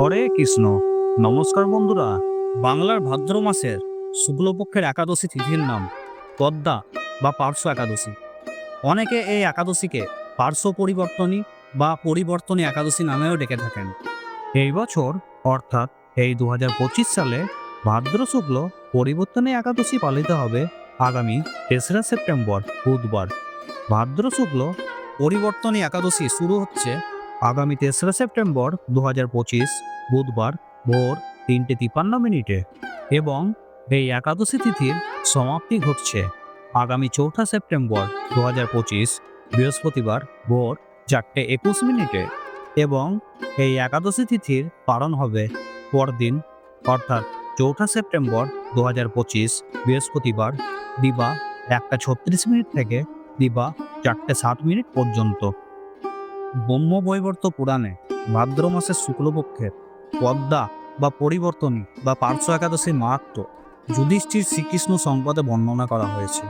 হরে কৃষ্ণ। নমস্কার বন্ধুরা, বাংলার ভাদ্র মাসের শুক্লপক্ষের একাদশী তিথির নাম পদ্মা বা পার্শ্ব একাদশী। অনেকে এই একাদশীকে পার্শ্ব পরিবর্তনী বা পরিবর্তনী একাদশী নামেও ডেকে থাকেন। এই বছর, অর্থাৎ এই দু হাজার পঁচিশ সালে ভাদ্র শুক্ল পরিবর্তনী একাদশী পালিত হবে আগামী তেসরা সেপ্টেম্বর, বুধবার। ভাদ্র শুক্ল পরিবর্তনী একাদশী শুরু হচ্ছে আগামী তেসরা সেপ্টেম্বর দু হাজার পঁচিশ বুধবার ভোর তিনটে তিপান্ন মিনিটে এবং এই একাদশী তিথির সমাপ্তি ঘটছে। আগামী চৌঠা সেপ্টেম্বর দু হাজার পঁচিশ বৃহস্পতিবার ভোর চারটে একুশ মিনিটে এবং এই একাদশী তিথির পালন হবে পরদিন, অর্থাৎ চৌঠা সেপ্টেম্বর দু হাজার পঁচিশ বৃহস্পতিবার, দিবা একটা ছত্রিশ মিনিট থেকে দিবা চারটে সাত মিনিট পর্যন্ত। ব্রহ্মবৈবর্ত পুরাণে ভাদ্র মাসের শুক্লপক্ষের পদ্মা বা পরিবর্তনী বা পার্শ্ব একাদশীর মাহাত্ম যুধিষ্ঠির শ্রীকৃষ্ণ সংবাদে বর্ণনা করা হয়েছে।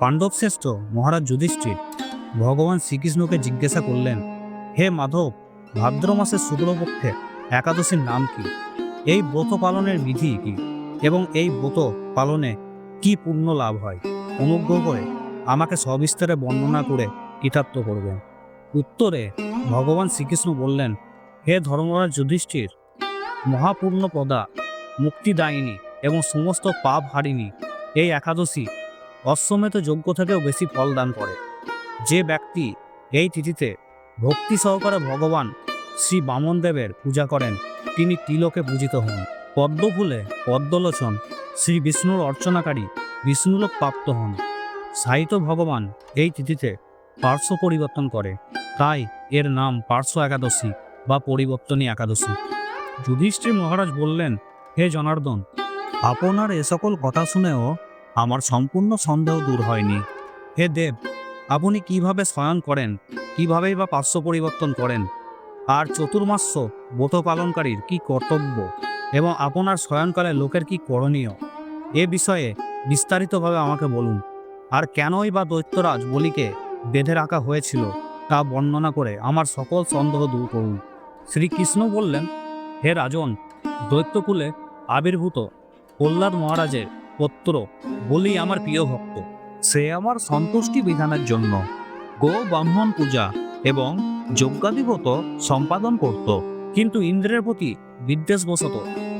পাণ্ডব শ্রেষ্ঠ মহারাজ যুধিষ্ঠির ভগবান শ্রীকৃষ্ণকে জিজ্ঞাসা করলেন, হে মাধব, ভাদ্র মাসের শুক্লপক্ষে একাদশীর নাম কি? এই ব্রত পালনের বিধি কি? এবং এই ব্রত পালনে কি পুণ্য লাভ হয়? অনুগ্রহ করে আমাকে সবিস্তারে বর্ণনা করে কৃতার্থ করবেন। উত্তরে ভগবান শ্রীকৃষ্ণ বললেন, হে ধর্মরাজ যুধিষ্ঠির মহাপূর্ণ পদা মুক্তিদায়িনী এবং সমস্ত পাপ হারিনি এই একাদশী অশ্বমেধ যোগ্য থেকেও বেশি ফল দান করে। যে ব্যক্তি এই তিথিতে ভক্তি সহকারে ভগবান শ্রী বামন দেবের পূজা করেন, তিনি তিলকে পূজিত হন। পদ্মফুলে পদ্মলোচন শ্রী বিষ্ণুর অর্চনাকারী বিষ্ণুলোক প্রাপ্ত হন। সাহিত্য ভগবান এই তিথিতে পার্শ্ব পরিবর্তন করে। তাই এর নাম পার্শ্ব একাদশী বা পরিবর্তনী একাদশী। যুধিষ্ঠির মহারাজ বললেন, হে জনার্দন, আপনার এ সকল কথা শুনেও আমার সম্পূর্ণ সন্দেহ দূর হয়নি। হে দেব, আপনি কীভাবে শয়ন করেন, কিভাবেই বা পার্শ্ব পরিবর্তন করেন? আর চতুর্মাস্য ব্রত পালনকারীর কি কর্তব্য এবং আপনার শয়নকালে লোকের কি করণীয়? এ বিষয়ে বিস্তারিতভাবে আমাকে বলুন। আর কেনই বা দৈত্যরাজ বলিকে বেঁধে রাখা হয়েছিল? তা বর্ণনা করে আমার সকল সন্দেহ দূর করুন। শ্রীকৃষ্ণ বললেন, হে রাজন, দৈত্যকুলে আবির্ভূত প্রহ্লাদ মহারাজের পুত্র বলি আমার প্রিয় ভক্ত। সে আমার সন্তুষ্টি বিধানের জন্য গো ব্রাহ্মণ পূজা এবং যজ্ঞাধিপত সম্পাদন করত। কিন্তু ইন্দ্রের প্রতি বিদ্বেষবশত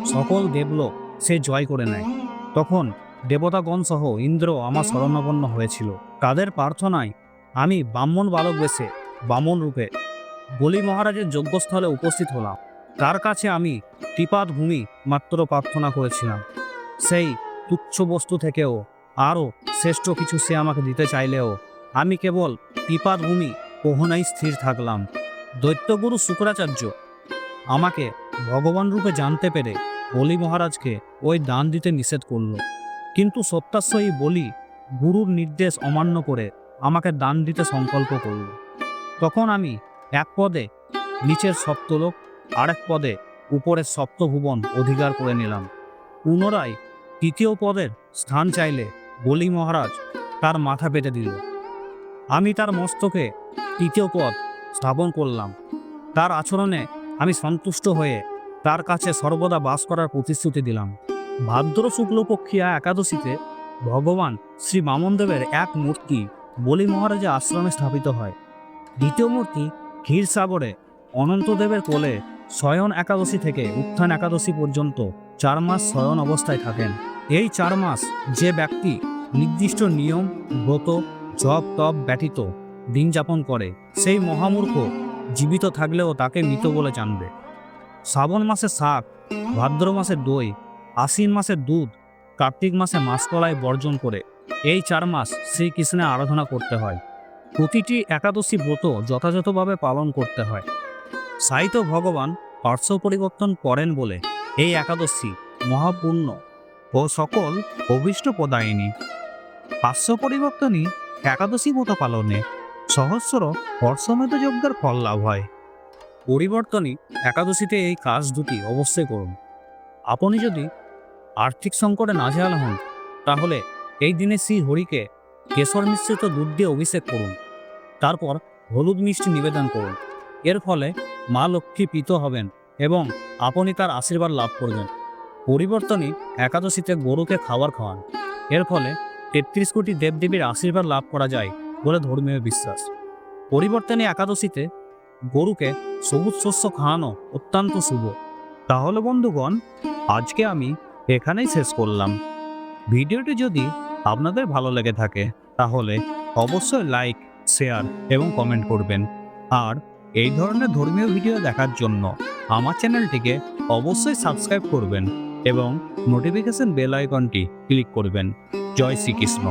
সকল দেবলোক সে জয় করে নেয়। তখন দেবতাগণ সহ ইন্দ্র আমার শরণাপন্ন হয়েছিল। তাদের প্রার্থনায় আমি ব্রাহ্মণ বালক বেশে বামন রূপে বলি মহারাজের যজ্ঞস্থলে উপস্থিত হলাম। তার কাছে আমি ত্রিপাদ ভূমি মাত্র প্রার্থনা করেছিলাম। সেই তুচ্ছ বস্তু থেকেও আরও শ্রেষ্ঠ কিছু সে আমাকে দিতে চাইলেও আমি কেবল ত্রিপাদ ভূমি কোহনাই স্থির থাকলাম। দৈত্যগুরু শুক্রাচার্য আমাকে ভগবান রূপে জানতে পেরে বলি মহারাজকে ওই দান দিতে নিষেধ করল। কিন্তু সত্যাশ্বয়ী বলি গুরুর নির্দেশ অমান্য করে দান দিতে সংকল্প করল। তখন আমি এক পদে নিচের সপ্তলোক, আরেক পদে উপরের সপ্তভুবন অধিকার করে নিলাম। পুনরায় তৃতীয় পদের স্থান চাইলে বলি মহারাজ তার মাথা পেতে দিল। আমি তার মস্তকে তৃতীয় পদ স্থাপন করলাম। তার আচরণে আমি সন্তুষ্ট হয়ে তার কাছে সর্বদা বাস করার প্রতিশ্রুতি দিলাম। ভাদ্র শুক্লপক্ষিয়া একাদশীতে ভগবান শ্রী বামনদেবের এক মূর্তি বলি মহারাজের আশ্রমে স্থাপিত হয়। দ্বিতীয় মূর্তি ক্ষীরসাগরে অনন্তদেবের কোলে শয়ন একাদশী থেকে উত্থান একাদশী পর্যন্ত চার মাস শয়ন অবস্থায় থাকেন। এই চার মাস যে ব্যক্তি নির্দিষ্ট নিয়ম, ব্রত, জপ, তপ ব্যতীত দিন যাপন করে, সেই মহামূর্খ জীবিত থাকলেও তাকে মৃত বলে জানবে। শ্রাবণ মাসে শাক, ভাদ্র মাসে দই, আশ্বিন মাসে দুধ, কার্তিক মাসে মাসকলাই বর্জন করে এই চার মাস শ্রীকৃষ্ণের আরাধনা করতে হয়। প্রতিটি একাদশী ব্রত যথাযথভাবে পালন করতে হয়। সাহিত্য ভগবান পার্শ্ব পরিবর্তন করেন বলে এই একাদশী মহাপূর্ণ ও সকল অভীষ্ট প্রদায়িনী। পার্শ্ব পরিবর্তনই একাদশী ব্রত পালনে সহস্র হর্ষমেধ যজ্ঞের ফল লাভ হয়। পরিবর্তনই একাদশীতে এই কাজ দুটি অবশ্যই করুন। আপনি যদি আর্থিক সংকটে নাজেহাল হন, তাহলে এই দিনে শ্রী হরিকে কেশর মিশ্রিত দুধ দিয়ে অভিষেক করুন। তারপর হলুদ মিষ্টি নিবেদন করুন। এর ফলে মা লক্ষ্মী প্রীত হবেন এবং আপনি তার আশীর্বাদ লাভ করবেন। পরিবর্তনই একাদশীতে গরুকে খাবার খাওয়ান। এর ফলে তেত্রিশ কোটি দেবদেবীর আশীর্বাদ লাভ করা যায় বলে ধর্মীয় বিশ্বাস। পরিবর্তনে একাদশীতে গরুকে সবুজ শস্য খাওয়ানো অত্যন্ত শুভ। তাহলে বন্ধুগণ, আজকে আমি এখানেই শেষ করলাম। ভিডিওটি যদি আপনাদের ভালো লেগে থাকে, তাহলে অবশ্যই লাইক শেয়ার এবং কমেন্ট করবেন। আর এই ধরনের ধর্মীয় ভিডিও দেখার জন্য আমার চ্যানেলটিকে অবশ্যই সাবস্ক্রাইব করবেন এবং নোটিফিকেশন বেল আইকনটি ক্লিক করবেন। জয় শ্রীকৃষ্ণ।